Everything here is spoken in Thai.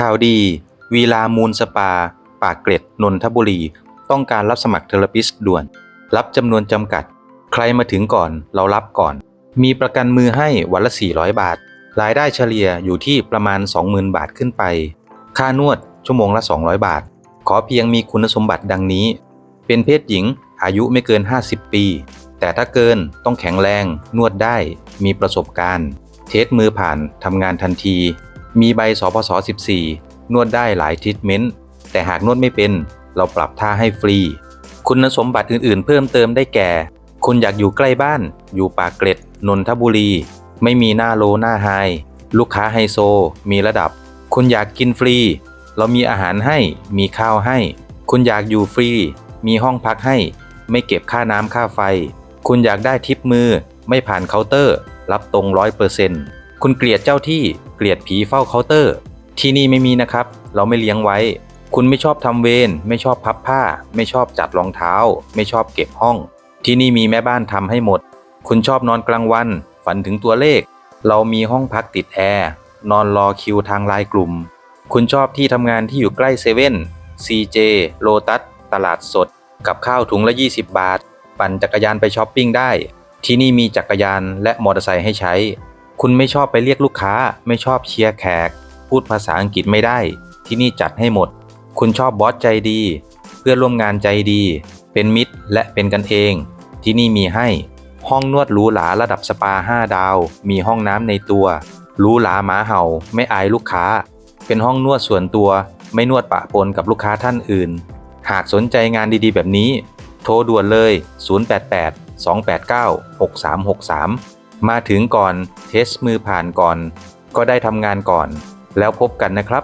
ข่าวดี วีลามูลสปา ปากเกร็ด นนทบุรี ต้องการรับสมัครเทอราปิสด่วน รับจำนวนจำกัด ใครมาถึงก่อนเรารับก่อน มีประกันมือให้วันละ 400 บาท รายได้เฉลี่ยอยู่ที่ประมาณ 20,000 บาทขึ้นไป ค่านวดชั่วโมงละ 200 บาท ขอเพียงมีคุณสมบัติดังนี้ เป็นเพศหญิง อายุไม่เกิน 50 ปี แต่ถ้าเกินต้องแข็งแรง นวดได้ มีประสบการณ์ เทสมือผ่านทำงานทันที มีใบสพศ14 นวดได้หลายทรีทเมนต์ แต่หากนวดไม่เป็น เราปรับท่าให้ฟรี คุณสมบัติอื่นๆ เพิ่มเติมได้แก่ คุณอยากอยู่ใกล้บ้าน อยู่ปากเกร็ด นนทบุรี ไม่มีหน้าโลหน้าไฮ ลูกค้าไฮโซ มีระดับ คุณอยากกินฟรี เรามีอาหารให้ มีข้าวให้ คุณอยากอยู่ฟรี มีห้องพักให้ ไม่เก็บค่าน้ำค่าไฟ คุณอยากได้ทิปมือ ไม่ผ่านเคาน์เตอร์ รับตรงร้อยเปอร์เซ็นต์ คุณเกลียดเจ้าที่เกลียดผีเฝ้าเคาน์เตอร์ ที่นี่ไม่มีนะครับ เราไม่เลี้ยงไว้ คุณไม่ชอบทำเวรไม่ชอบพับผ้า ไม่ชอบจัดรองเท้า ไม่ชอบเก็บห้อง ที่นี่มีแม่บ้านทำให้หมด คุณชอบนอนกลางวัน ฝันถึงตัวเลข เรามีห้องพักติดแอร์นอนรอคิวทางไลน์กลุ่ม คุณชอบที่ทำงานที่อยู่ใกล้เซเว่น CJ โลตัสตลาดสด กับข้าวถุงละ 20 บาท ปั่นจักรยานไปช้อปปิ้งได้ ที่นี่มีจักรยานและมอเตอร์ไซค์ให้ใช้ คุณไม่ชอบไปเรียกลูกค้า ไม่ชอบเชียร์แขก พูดภาษาอังกฤษไม่ได้ ที่นี่จัดให้หมด คุณชอบบอสใจดี เพื่อนร่วมงานใจดี เป็นมิตรและเป็นกันเอง ที่นี่มีให้ ห้องนวดหรูหราระดับสปา 5 ดาว มีห้องน้ำในตัวหรูหราหมาเห่า ไม่อายลูกค้า เป็นห้องนวดส่วนตัว ไม่นวดปะปนกับลูกค้าท่านอื่น หากสนใจงานดีๆ แบบนี้ โทรด่วนเลย 088 289 6363 มาถึงก่อน ทสมือผ่านก่อน ก็ได้ทำงานก่อน แล้วพบกันนะครับ